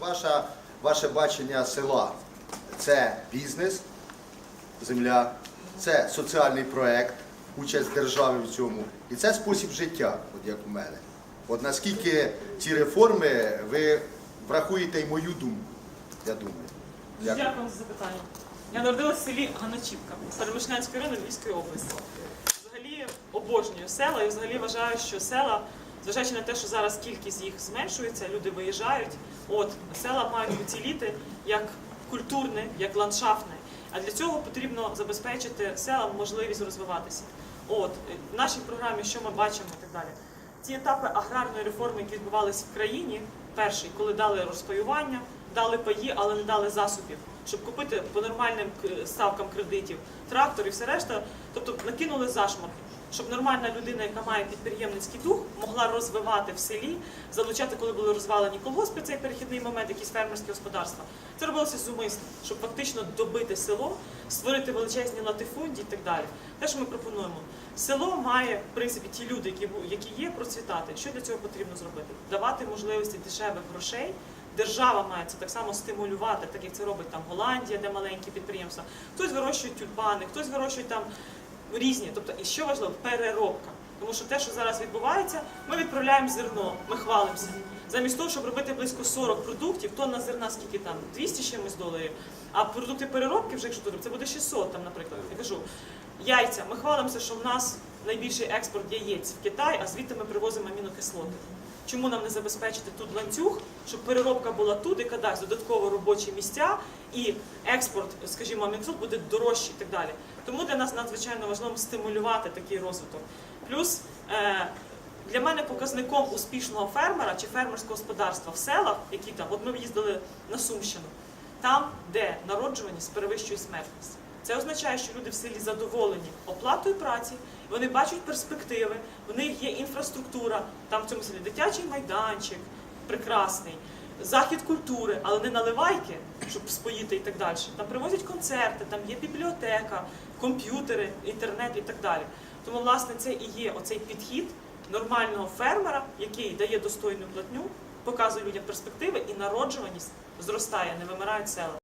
ваша, ваше бачення села це бізнес, земля, це соціальний проект, участь держави в цьому, і це спосіб життя, от як у мене. От наскільки ці реформи ви врахуєте й мою думку, я думаю. Дуже Дякую за запитання. Я народилася в селі Ганачівка, Перемишлянської району Львівської області. Взагалі обожнюю села і взагалі вважаю, що села, зважаючи на те, що зараз кількість їх зменшується, люди виїжджають. От села мають уціліти як культурне, як ландшафтне. А для цього потрібно забезпечити селам можливість розвиватися. От в нашій програмі, що ми бачимо і так далі. Ці етапи аграрної реформи, які відбувалися в країні, перший, коли дали розпаювання, дали паї, але не дали засобів, щоб купити по нормальним ставкам кредитів трактор і все решта, тобто накинули зашморги. Щоб нормальна людина, яка має підприємницький дух, могла розвивати в селі, залучати, коли були розвалені колгоспи, цей перехідний момент, якісь фермерські господарства. Це робилося зумисно, щоб фактично добити село, створити величезні латифунді і так далі. Те, що ми пропонуємо, село має в принципі ті люди, які які є, процвітати. Що для цього потрібно зробити? Давати можливості дешевих грошей. Держава має це так само стимулювати, так як це робить там Голландія, де маленькі підприємства. Хтось вирощує тюльпани, хтось вирощує там різні. Тобто, і що важливо, переробка. Тому що те, що зараз відбувається, ми відправляємо зерно, ми хвалимося. Замість того, щоб робити близько 40 продуктів, тонна зерна скільки там 200 з чимось доларів. А продукти переробки, вже якщо тут, це буде 600, там, наприклад. Я кажу, яйця. Ми хвалимося, що в нас найбільший експорт яєць в Китай, а звідти ми привозимо амінокислоти. Чому нам не забезпечити тут ланцюг, щоб переробка була тут, яка дасть додатково робочі місця і експорт, скажімо, амінокислот буде дорожчий і так далі. Тому для нас надзвичайно важливо стимулювати такий розвиток. Плюс е, для мене показником успішного фермера чи фермерського господарства в селах, які там, от ми їздили на Сумщину, там, де народжуваність перевищує смертність. Це означає, що люди в селі задоволені оплатою праці, вони бачать перспективи, в них є інфраструктура, там в цьому селі дитячий майданчик, прекрасний, захід культури, але не наливайки, щоб споїти і так далі. Там привозять концерти, там є бібліотека, комп'ютери, інтернет і так далі. Тому, власне, це і є оцей підхід нормального фермера, який дає достойну платню, показує людям перспективи, і народжуваність зростає, не вимирають села.